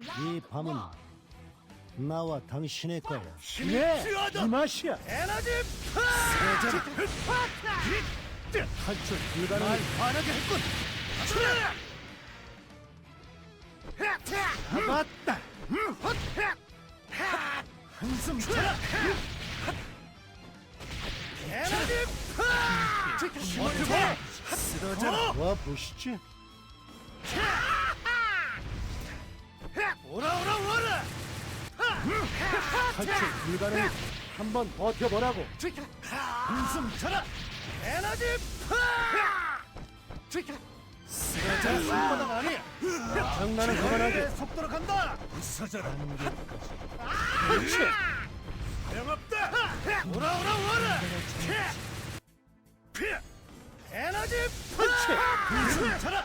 이 밤은 나와 당신의 거야. 그래 이 맛이야. 에너지 탈출 불가능해. 화나게 했군. 잡았다. 한숨 쳐라 에너지 힘을 봐? 쓰러져라. 와 보시지. 탈출 불가능해. 한번 버텨보라고. 한숨 쳐라! 에너지 손바닥 아니야? 장난은 그만하게. 속도로 간다! 부서져라. 그렇지. 소용없다! 오라 오라 오라! 에너지 펀치 한숨 쳐라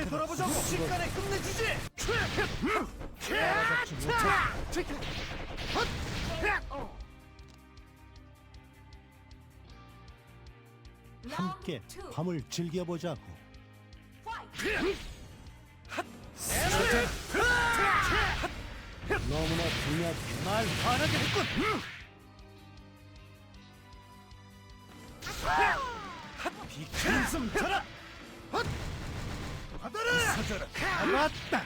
함께 돌아보자고 순식간에 끝내주지. 함께 밤을 즐겨보자고. 너무나 빈약해. 날 화나게 했군 비켜 한숨 쳐라 받아라 잡았다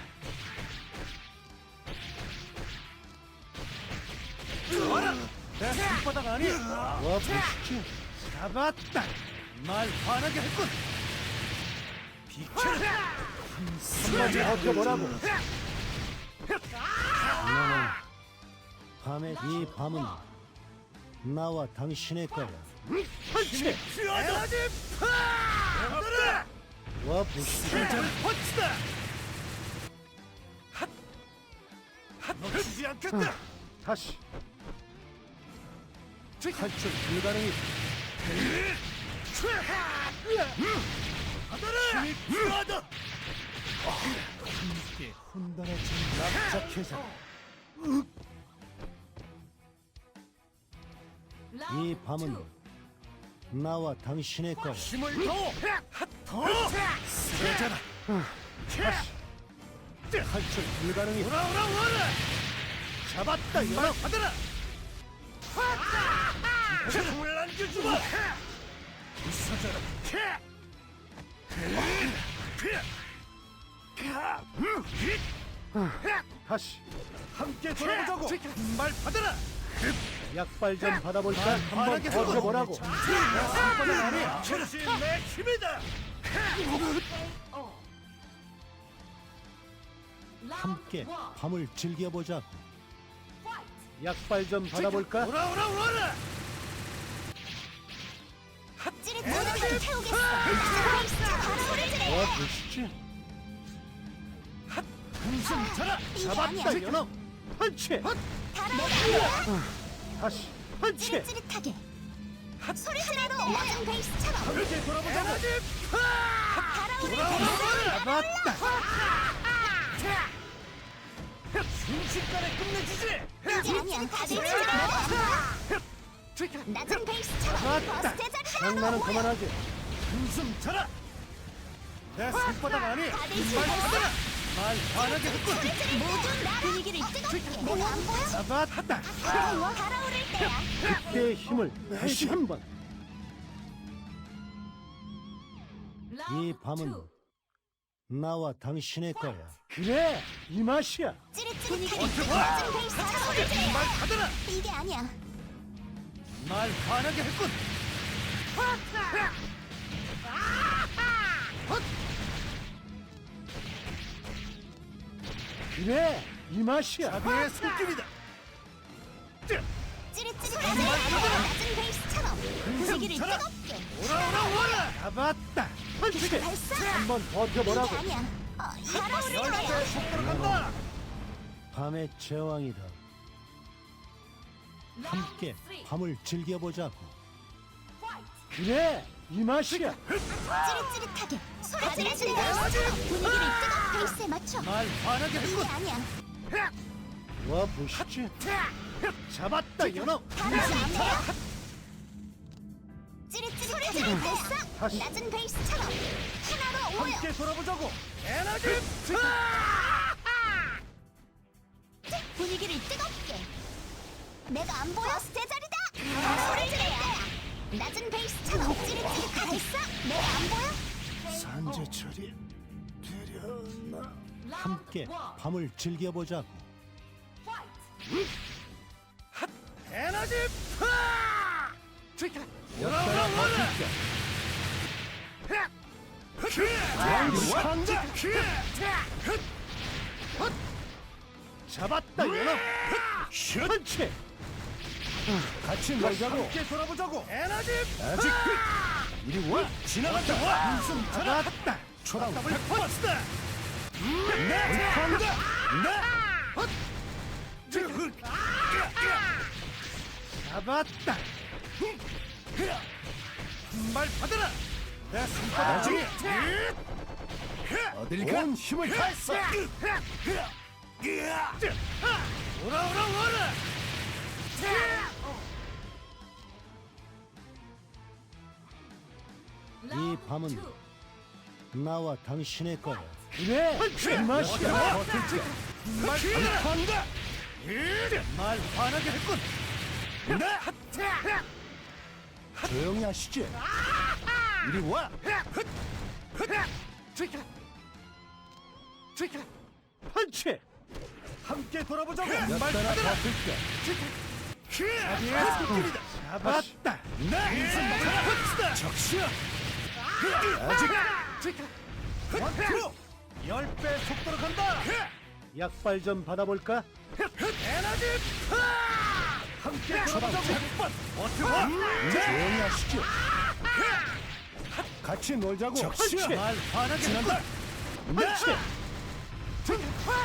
와라 내 손바닥 아니야 와 보시지. 잡았다 날 화나게 했군 비켜라 한번 버텨보라고 나는 밤에 이 밤은 나와 당신의 거야. 펀치 에너지 받아라 와 핫! 놓치지 않겠다! 다시. 탈출. 받아라 힘이 필요하다. 혼돈해진 납작해서. 이 밤은 나와 당신의 거야. 힘을 더더 쓰러져라 탈출 불가능해. 오라 오라 오라 잡았다 연어. 받아라. 힘을 안겨주마. 부서져라. 다시. 함께 돌아보자고. 말 받아라. 약발 좀 받아볼까? 한번. 버텨보라고. 그것이 내 힘이다 함께 밤을 즐겨보자고. 약발 좀 받아볼까? 오라 오라 오라 찌릿 모든 걸 태우겠어. 바람을. 와 쳐라? 잡았다 연어! 펀치 바람을 다시! 펀치 찌릿찌릿하게. 소리 지르도 낮은 베이스처럼 함께 돌아보자고. 달아오를 잡았다 순식간에 끝내주지. 이제 아니야. 다들 지르도 낮은 베이스처럼 자리야. 장난은 그만하게. 한숨 쳐라. 내 손바닥 아니야 다들 지르도 말 화나게 했군 모두 나 분위기를 뜨겁게. 뭐안 보여? 잡았다 어, 달아오를 때야. 그때의 힘을 다시 한번. 이 밤은 나와 당신의 거야. 그래 이 맛이야 찌릿찌릿하게 낮은 베이스처럼 소리 지내. 말 받아라 이게 아니야. 말 화나게 했군 그래 이 맛이야 자비의 손길이다 찌릿찌릿하게 낮은 베이스처럼 분위기를 쳐라. 뜨겁게. 오라 오라 오라 잡았다 펀치 발사. 한번 버텨보라고 아니야. 어, 열쇠 때야. 속도로 간다 밤의 제왕이다. 함께 밤을 즐겨보자고. 그래 이 맛이야 찌릿찌릿하게 소리 지르는 분위기를 뜨거운 베이스에 맞춰. 말 화나게 이게 했군 아니야. 와 보시지. 잡았다 연어 달아오를 때야. 찌릿찌릿 소리 지를 발사 다시. 낮은 베이스처럼 하나로 모여 함께 돌아보자고. 에너지 분위기를 뜨겁게 내가 안 보여 제 자리다 소리 지를 때야 낮은 베이스처럼 찌릿찌릿 발사 내가 안 보여? 산재철이 되려나? 함께 밤을 즐겨보자고. 에너지 파! 오라 왕창자 잡았다 연어 펀치 같이 놀자고 함께 돌아보자고. 에너지 아직 이리 와. 지나간다. 와. 무슨 잡았다 초당 더블 펀치다. 네. 강다. 네. 잡았다 말 받아라. 내 손바닥 어딜 가 온 힘을 다했어 오라 오라 오라. 이 밤은 나와 당신의 거야 그래 이 맛이야 버틸지. 말 받아라. 말 화나게 했군. 네. 조용히 하시지 이리 와. 펀치 함께 돌아보자고. 몇말 받아라. 버틸게 자비의 잡았다 네. 펀치다. 적시야. 원투. 열배 속도로 간다. 약발 좀 받아볼까 에너지 파! 함께 돌아보자고. 백번. 버텨. 조용히 하시지 같이 놀자고. 펀치 말 화나게 지난다. 펀치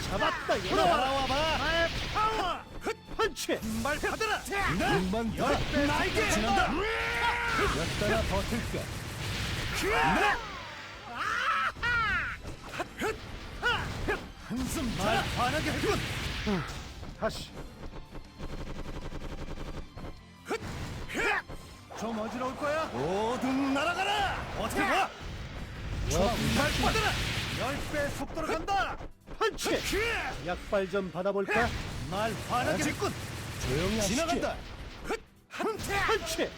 잡았다 연어 따라와봐. 나의 파워. 펀치 말 받아라. 눈만 더 열배 나에게 지난다. 몇 달아 버틸게 한숨 말 화나게 했군. 다시 좀 어지러울 거야. 모두 날아가라. 어떻게 봐? 말 받아라. 열배 속도로 간다. 펀치 약발 좀 받아볼까 말 화나게 했군. 조용히 하시지 지나간다. 펀치